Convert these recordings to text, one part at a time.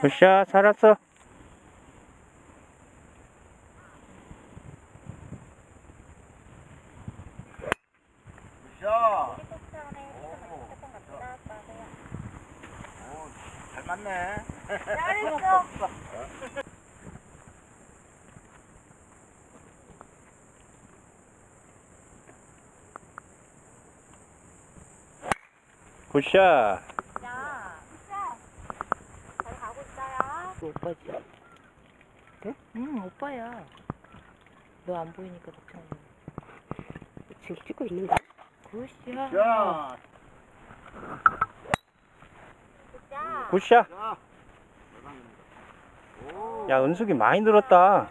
굿샷 살았어 야. 잘 맞네. 잘했어. 굿샷 야. 잘 가고 있어요. 오빠지? 응, 오빠야. 너 안 보이니까 걱정해. 지금 찍고 있는 거야? 굿이야. 야. 자. 굿샷 야. 오. 야 은숙이 많이 늘었다 아,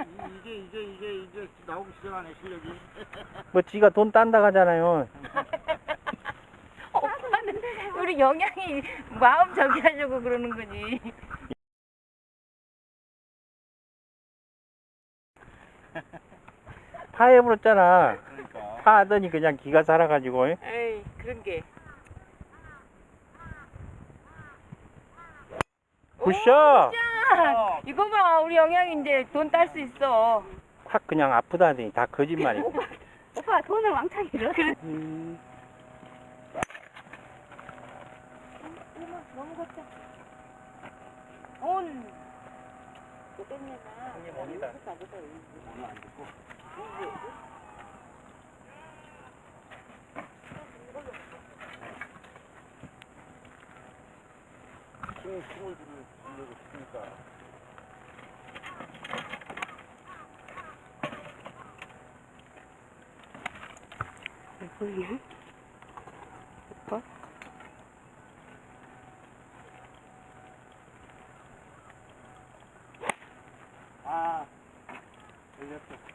이- 이게 이게 이게 이제 나오기 시작하네 실력이. 뭐 지가 돈 딴다 가잖아요 오빠는 우리 영양이 마음 저기 하려고 그러는 거지. 파 해버렸잖아 그러니까. 파 하더니 그냥 기가 살아가지고 에이, 그런 게. 굿샷 자, 이거 봐, 우리 영양이 이제 돈 딸 수 있어. 확 그냥 아프다 하더니 다 거짓말이고 오빠 돈을 왕창 잃었어. 음, 너무 걷자. 온. 못 됐냐나. 옵니다. 오늘 안 듣고. 힘 힘을 주려고냐? 오빠? 아. 열렸어.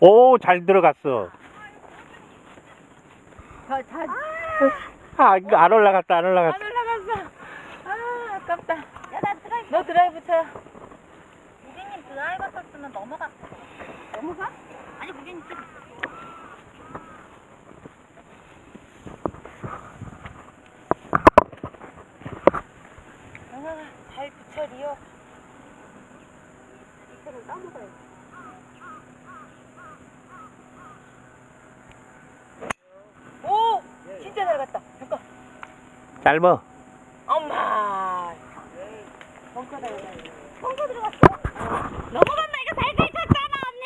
오 잘 들어갔어 자, 자, 아 이거 안 올라갔다 안 올라갔다 안 올라갔어. 아, 아깝다. 야, 나 드라이브. 너 드라이브 쳐. 고객님 드라이버 쳤으면 넘어가. 넘어가? 아니, 고객님 좀. 영양아, 잘 붙여, 리어. 이쪽은 까먹어요. 오! 진짜 잘 갔다. 잠깐. 짧어 엄마. 벙커다, 이거. 펑커 들어갔어? 넘어간다, 이거 살살 쳤잖아, 언니.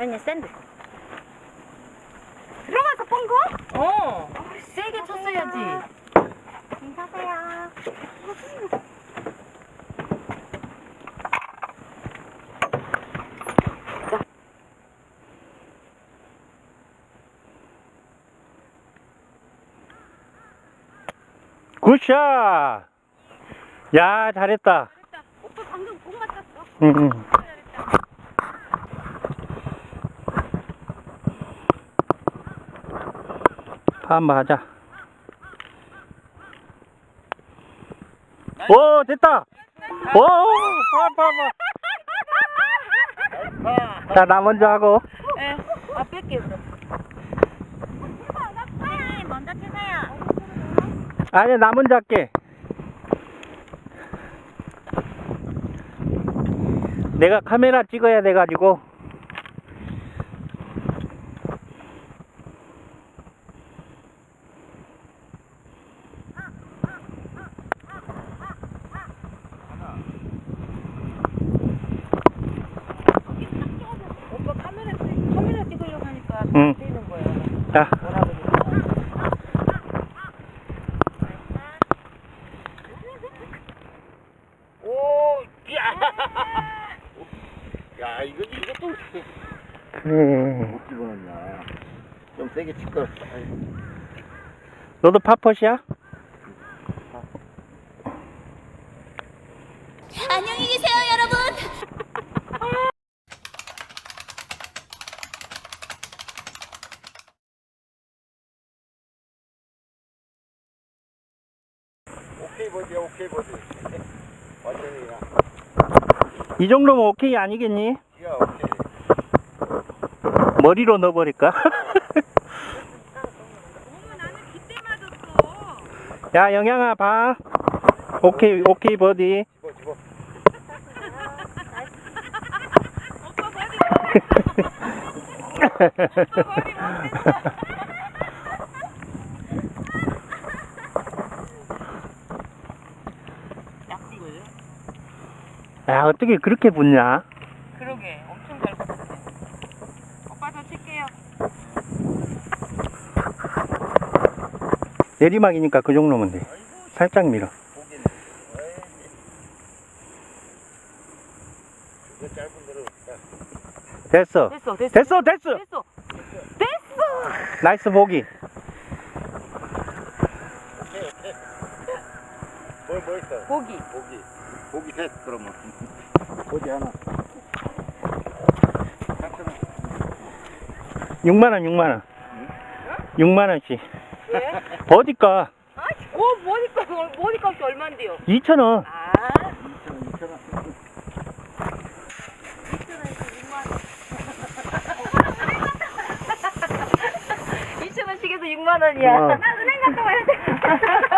아니야, 샌드. 들어가서 펑커? 어. 세게 쳤어야지. 인사하세요. 굿샷 야 잘했다 오빠 방금 공 맞췄어. 응, 응. 파 한번 하자 오 됐다 오파파파 자나 먼저 하고 예. 아, 뺄게, 그럼. 고객님, 먼저 치세요. 아니 나 먼저 할게 내가 카메라 찍어야 돼가지고 오빠 카메라, 찍- 카메라 찍으려고 하니까 응. 안 되는 거야. 자 뭐라 그러니까. 오. 야. 야 이거 이것도 그래 못 집어넣냐. 칠 걸. 너도 파퍼시야? 안녕히 계세요, 여러분. 오케이 버디야 오케이 버디. 완전히 그냥 이 정도면 오케이 아니겠니? 기가 오케이. 머리로 넣어버릴까? 어머 나는 그때 맞았어. 야, 영양아, 봐. 오케이, 오케이, 버디. 야, 어떻게 그렇게 붙냐? 그러게 엄청 잘 붙었네. 오빠 저 칠게요. 내리막이니까 그 정도면 돼. 살짝 밀어. 됐어. 됐어 됐어 됐어, 됐어. 됐어 됐어. 나이스 보기. 오케이 오케이. 뭘뭐 있어? 고기. 보기. 보기 셋 그러면. 보기 하나. 잠깐만. 6만원, 6만원. 6만원씩. 왜? 버디가 아, 오 뭐니까 뭐니까 값이 얼마인데요? 2천원. 아. 2천 2천 원. 2천 원씩에서 6만 원이야. 어. 나 은행 갔다 와야 돼.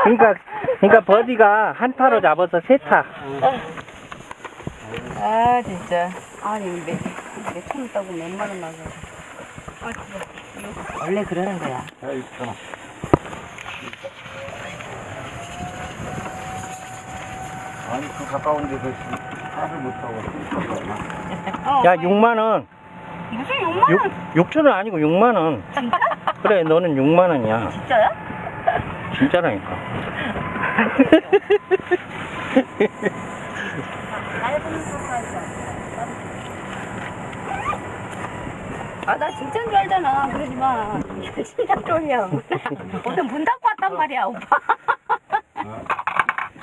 그러니까, 그러니까 버디가 한 타로 잡아서 세 타. 아 진짜. 아니 몇 몇천 따고 몇만 원 나서. 아 진짜. 원래 그러는 거야. 야 2천 원. 아니 그 가까운 데서 차를 못 타고 어, 야, 6만원. 무슨 6만 6, 6천원 아니고 6만원. 그래, 너는 6만원이야. 진짜야? 진짜라니까. 얇은 소파에서. 아, 나 진짜인 줄 알잖아. 그러지 마. 진짜 쫄려. 오늘 문 닫고 왔단 말이야, 오빠.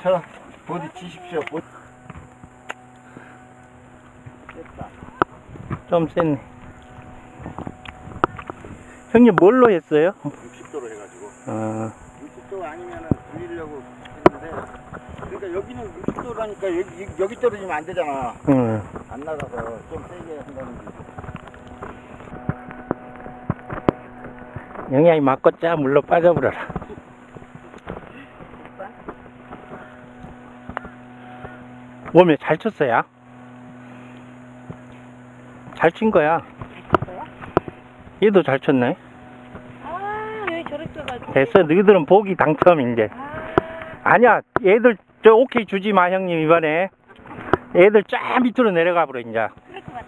자 어디 치십시오 보- 좀 센네. 형님 뭘로 했어요? 60도로 해가지고 어, 60도 아니면은 돌리려고 했는데 그러니까 여기는 60도라니까 여기, 여기 떨어지면 안 되잖아 응. 안 나가서 좀 세게 한다는 게 영양이 맞고 짜 물로 빠져버려라. 몸에 잘 쳤어요? 잘 친 거야. 얘도 잘 쳤네. 아, 왜 저렇게 가지고. 됐어. 너희들은 보기 당첨, 이제. 아 니야. 얘들, 저, 오케이 주지 마, 형님, 이번에. 얘들 쫙 밑으로 내려가 버려, 이제. 그럴 것 같아.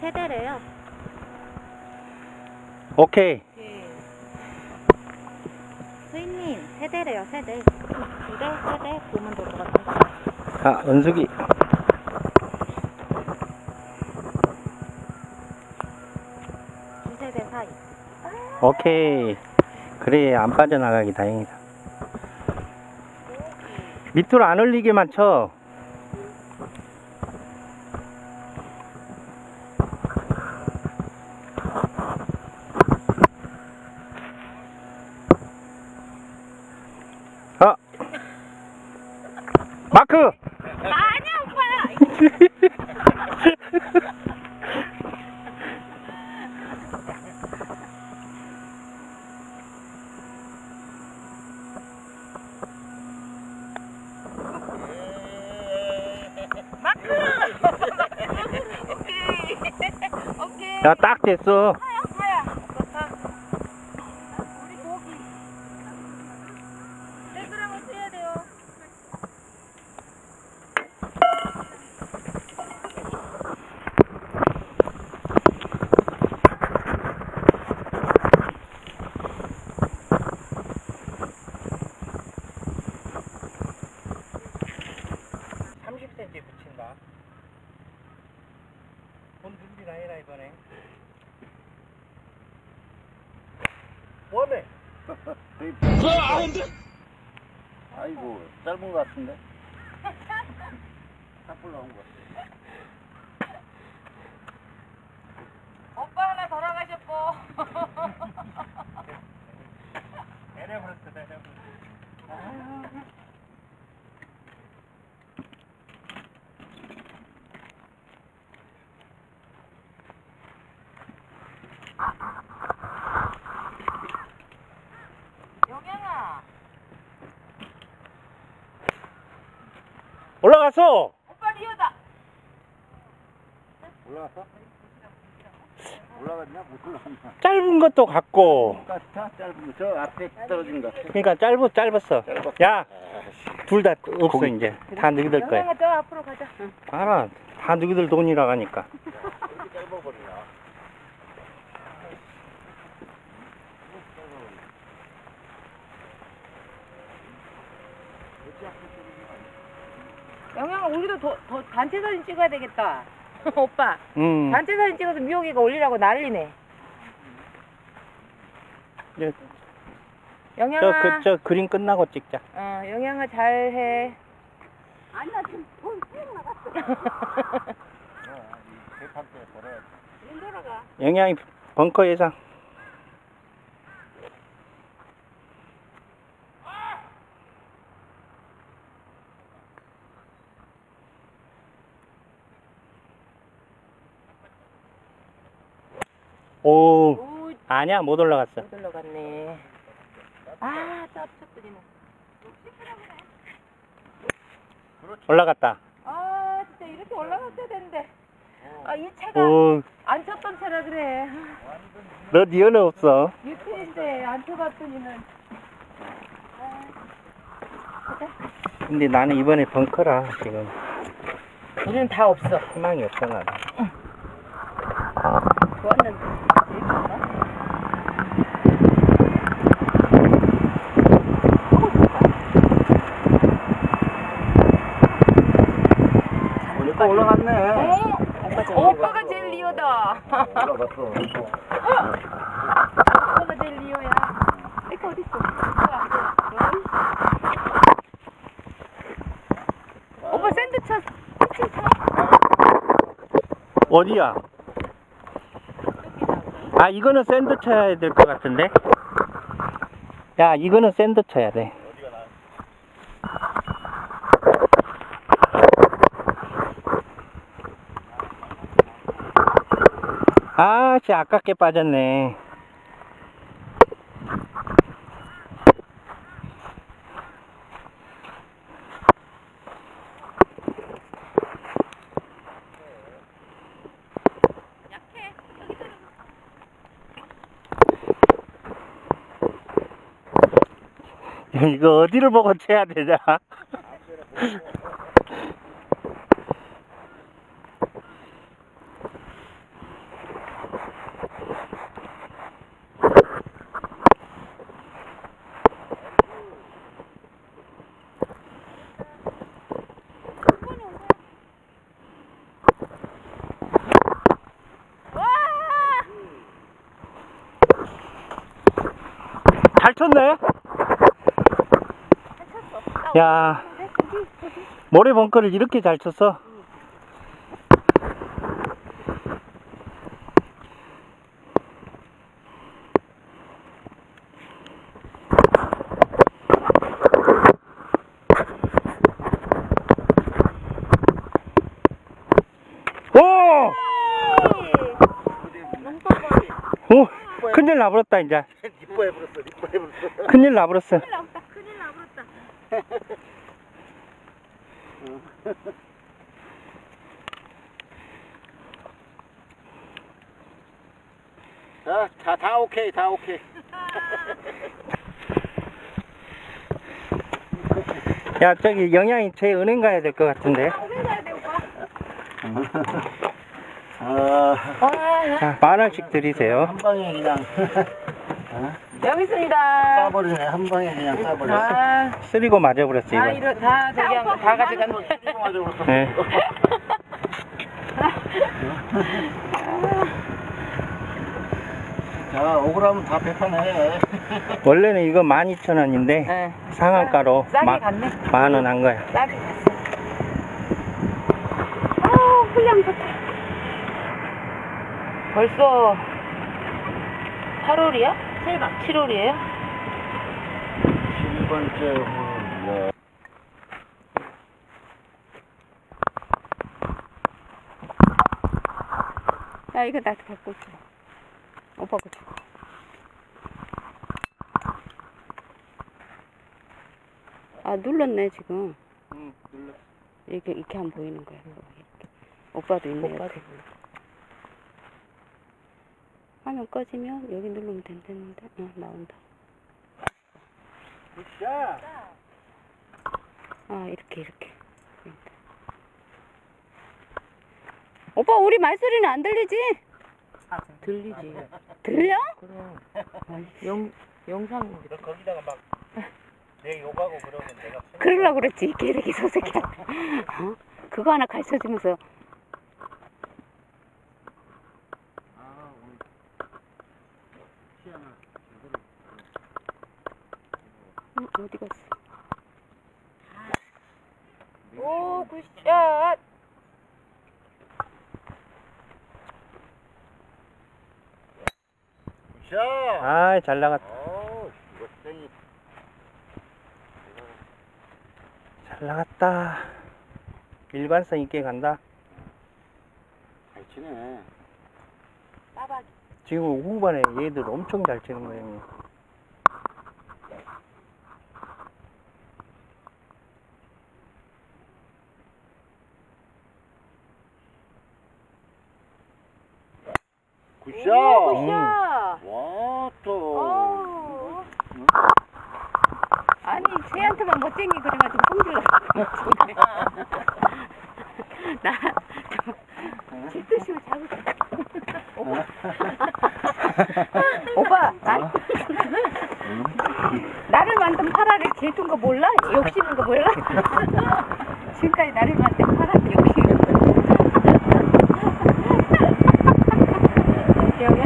세대래요. 오케이. 세대래요, 세대. 두 대, 세 대, 보면 될 것 같아. 자, 은숙이. 두 세 대 사이. 오케이. 그래, 안 빠져나가기 다행이다. 밑으로 안 올리게만 쳐. 어. 마크! 아니야, 오빠야! 오케이. 오케이. 야, 딱 됐어. 하야 하야. 좋다. 우리 고기. 100g을 써야 돼요. 삼십 cm 붙인다. 돈 준비나 해라, 이번에. 뭐네? 아이고 짧은 것 같은데 탑불 나온 거 오빠 하나 더 나가셨고. 내려버렸어, 내려버렸어. 영양아. 올라갔어! 오빠 리오다. 올라갔어? 올라갔냐? 못 올라갔냐? 짧은 것도 같고, 자, 짧은 거. 저 앞에 떨어진 거. 그러니까 짧어, 짧았어. 야, 둘다 없어, 이제. 다 너희들 거야. 영양아 저 앞으로 가자. 알아. 다 너희들 돈이라 하니까. 영양아 우리도 더, 더 단체 사진 찍어야 되겠다. 오빠 음. 단체 사진 찍어서 미호기가 올리라고 난리네. 예. 영양아. 저, 그, 저 그림 끝나고 찍자. 어 영양아 잘해. 아니 나 지금 돈쑥 나갔어. 일 돌아가. 영양이 벙커 예상. 오, 오 아니야, 못 올라갔어. 못 올라갔네. 아, 뭐. 올라갔다. 아, 진짜 이렇게 올라갔어야 되는데. 아, 이 차가 오, 안 쳤던 차라 그래. 너 니언에 없어. 유튜브인데 안 쳐봤더니는. 근데 나는 이번에 벙커라, 지금. 우리는 다 없어. 희망이 없어, 나는. 좋았는데. 보니까 올라갔네. 어? 오빠가 제일 리오다. 올라갔어. 오빠가 제일 리오야. 이거 어딨어? 오빠 샌드 쳤. 어디야? 아, 이거는 샌드 쳐야 될 것 같은데? 야, 이거는 샌드 쳐야 돼. 아, 씨, 아깝게 빠졌네. 이거 어디를 보고 쳐야 되냐? 잘 쳤네? 야, 모래 벙커를 이렇게 잘 쳤어? 오! 오! 큰일 나버렸다, 이제. 리퍼 해버렸어. 리퍼 해버렸어. 큰일 나버렸어. 자, 다, 다 오케이, 다 오케이. 야, 저기 영양이 제 은행 가야 될 것 같은데. 아, 자, 만 원씩 드리세요. 한 방에 그냥 여기 있습니다. 쏴버리네. 한 방에 그냥 쏴버려. 아, 쓰리고 맞아버렸어, 다 이거. 이러 다 저기 한 거 다 가져갔네. 네. 자, 억울하면 다 배판해. 원래는 이거 12,000원인데, 네. 상한가로 싸게 마- 갔네. 만원 한 거야. 싸게 갔어. 아 훈련 좋다. 벌써 8월이야? 7월. 7월이에요? 번째 홀. 야, 이거 나도 갖고 있어. 오빠 거 줘. 아, 눌렀네, 지금. 응, 눌러. 이렇게, 이렇게 안 보이는 거야. 이렇게. 오빠도 있네. 오빠도 옆에. 화면 꺼지면 여기 누르면 된다는데. 응, 나온다. 자, 아, 이렇게, 이렇게. 오빠, 우리 말소리는 안 들리지? 들리지. 들려? 그럼. 영, 영상. 너 거기다가 막 내 욕하고 그러면 내가 그러려고 그랬지, 개새끼 소새끼야. 어? 그거 하나 가르쳐 주면서. 아, 오늘 희한하. 응, 어디 갔어? 오, 굿샷. 자. 아, 잘 나갔다. 어우, 이거 땡이. 잘 나갔다. 일관성 있게 간다. 잘 치네. 지금 후반에 얘들 엄청 잘 치는 거예요. 굿샷. 오, 음. 굿샷. 와, 또. 어. 아니, 쟤한테만 못쟁이 그래가지고 성질나. 나, 질투심을 잡을 오빠. 오빠, 나, 나를 만든 파라를 질투인 거 몰라? 욕심인 거 몰라? 지금까지 나를 만든 파라는 욕심인 거 기억해?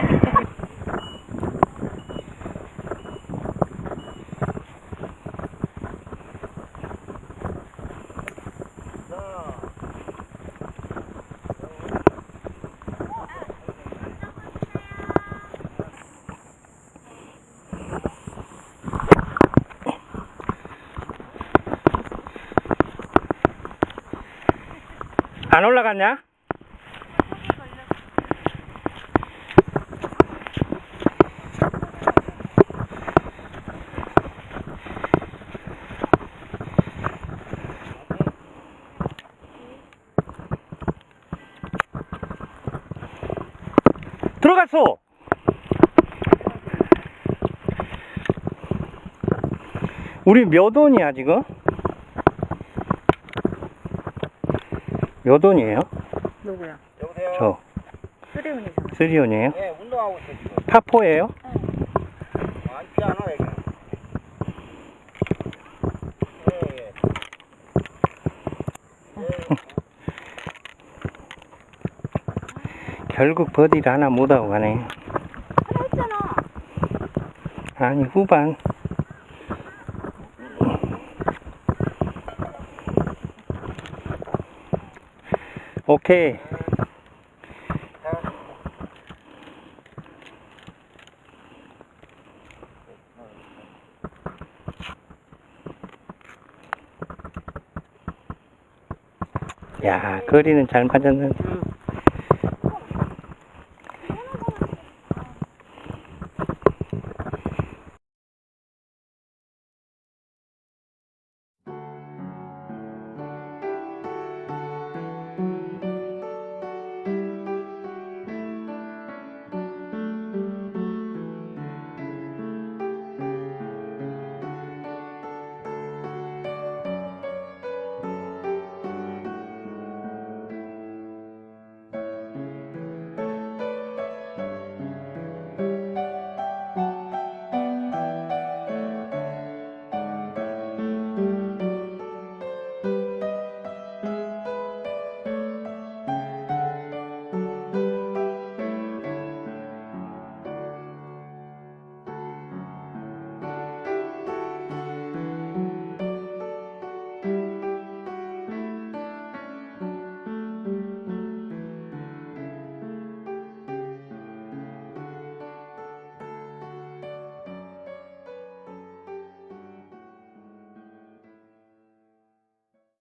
안 올라갔냐? 들어갔어! 우리 몇 원이야, 지금? 몇 원이에요? 누구야? 여보세요? 저, 쓰레운이잖아. 쓰리온이에요? 예, 운동하고 있어, 지금. 파포예요? 안 피하나, 여기. 예, 예. 결국 버디를 하나 못하고 가네. 하나 했잖아. 아니, 후반. 오케이. 야, 거리는 잘 맞았는데. 응.